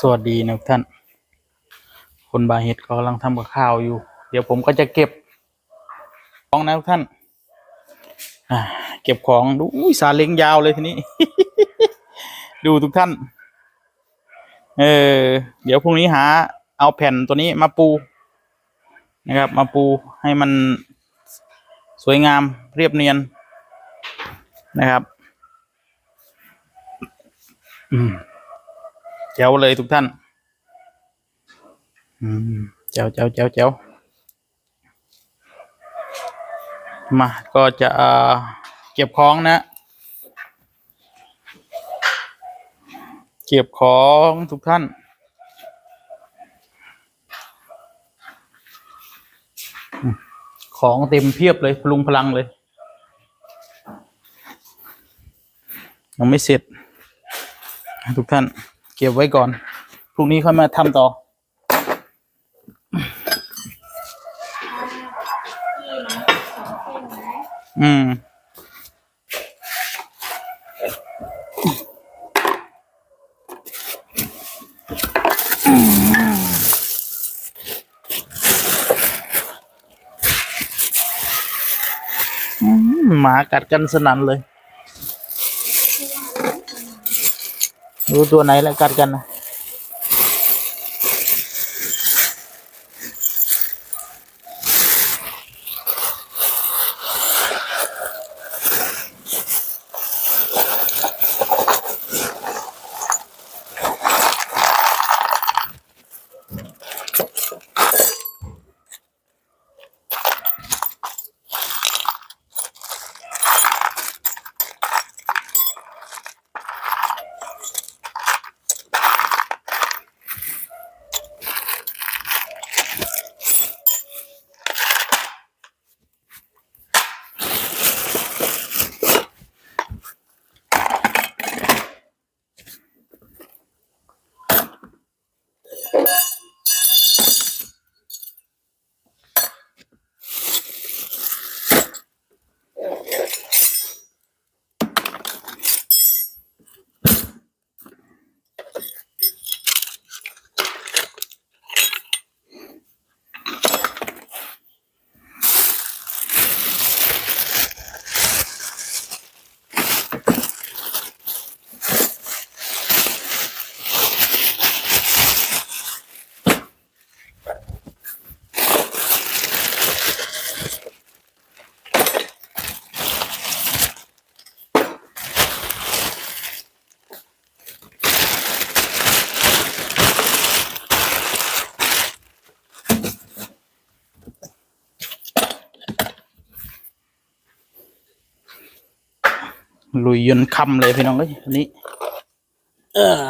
สวัสดีนะทุกท่าน คนบาเฮ็ดกำลังทำกับข้าวอยู่ เดี๋ยวผมก็จะเก็บของนะทุกท่านเก็บของดูสาเล้งยาวเลยทีนี้ ดูทุกท่าน เออ เดี๋ยวพรุ่งนี้หา เอาแผ่นตัวนี้มาปู นะครับ มาปูให้มันสวยงามเรียบเนียนนะครับ อืม เจ้าเลยทุกท่าน อืมเจ้าเจ้าเจ้าเจ้ามาก็จะเอ่อเก็บของนะ เก็บของทุกท่านอืมของเต็มเพียบเลยพลุงพลังเลย ยังไม่เสร็จ ทุกท่าน เก็บไว้ก่อน พรุ่งนี้ค่อยมาทำต่อ อืม หมากัดกันสนั่นเลย ดูตัวไหนแล้วกัดกันนะ ลุยยนต์คำเลยพี่น้องเอ้ยอันนี้ เออ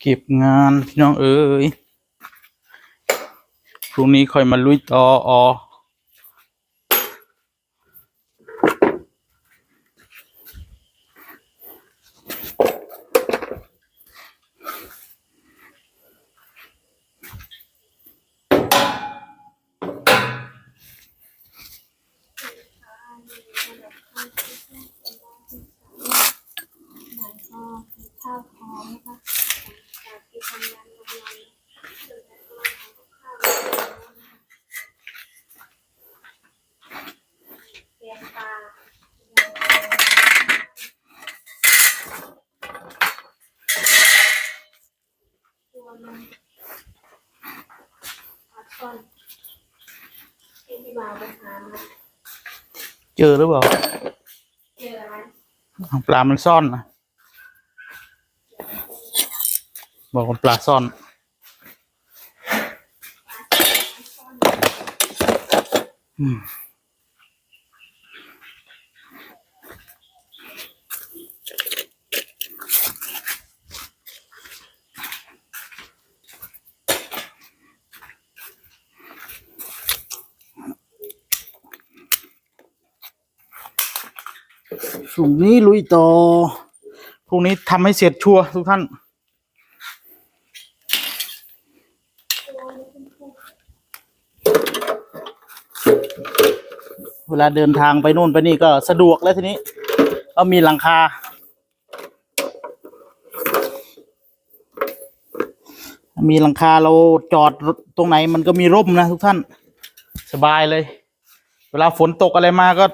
เก็บงานพี่น้องเอ้ยพรุ่งนี้ค่อยมาลุยต่ออ เจอหรือเปล่าเจออะไรปลา มันซ่อนนะบอกว่าปลาซ่อน อืม พรุ่งนี้ลุยต่อพรุ่งนี้ทำให้เสร็จชัวร์ทุกท่านเวลาเดินทางไปนู่นไปนี่ก็สะดวกแล้วทีนี้ก็มีหลังคา มีหลังคาเราจอดตรงไหนมันก็มีร่มนะทุกท่าน สบายเลย เวลาฝนตกอะไรมาก็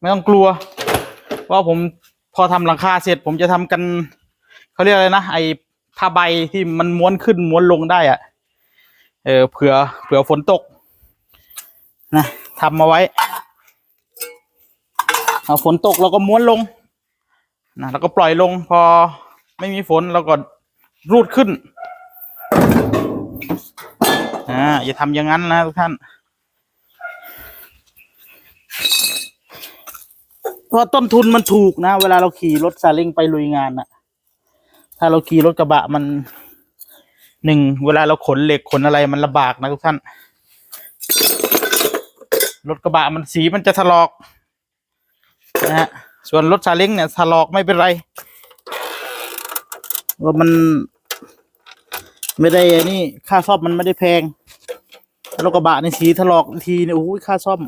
ไม่ต้องกลัว ว่าผมพอทำหลังคาเสร็จ ผมจะทำกันเขาเรียกอะไรนะไอ้ผ้าใบที่มันม้วนขึ้นม้วนลงได้อะเออเผื่อเผื่อฝนตก นะทำมาไว้เอาฝนตกเราก็ม้วนลงนะแล้วก็ปล่อยลงพอไม่มีฝนเราก็รูดขึ้นอ่าอย่าทำอย่างนั้นนะทุกท่าน เพราะต้นทุนมันถูกนะ เวลาเราขี่รถซาเล้งไปลุยงานน่ะถ้าเราขี่รถกระบะมันหนึ่งเวลาเราขนเหล็กขนอะไรมันลำบากนะทุกท่าน รถกระบะมันสีมันจะถลอกนะฮะส่วนรถซาเล้งเนี่ยถลอกไม่เป็นไรว่ามันไม่ได้ไอ้นี่ค่าซ่อมมันไม่ได้แพงรถกระบะในสีถลอกทีเนี่ยโอ้ยค่าซ่อม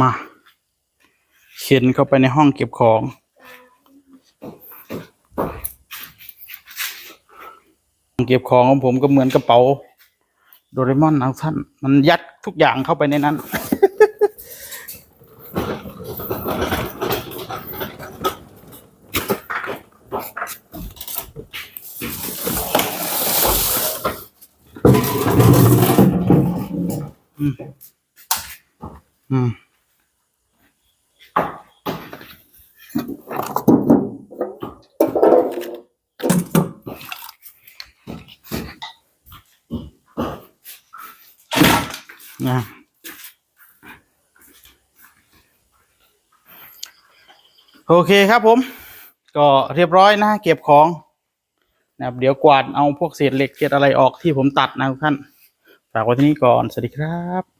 มาเข็นเข้าไปในห้องเก็บของ เก็บของของผมก็เหมือนกระเป๋า โดเรมอนนะท่าน มันยัดทุกอย่างเข้าไปในนั้น อืม นะโอเคครับผม ก็เรียบร้อยนะ เก็บของนะครับเดี๋ยวกวาดเอาพวกเศษเหล็กเศษอะไรออกที่ผมตัดนะทุกท่าน ฝากไว้ที่นี่ก่อน สวัสดีครับ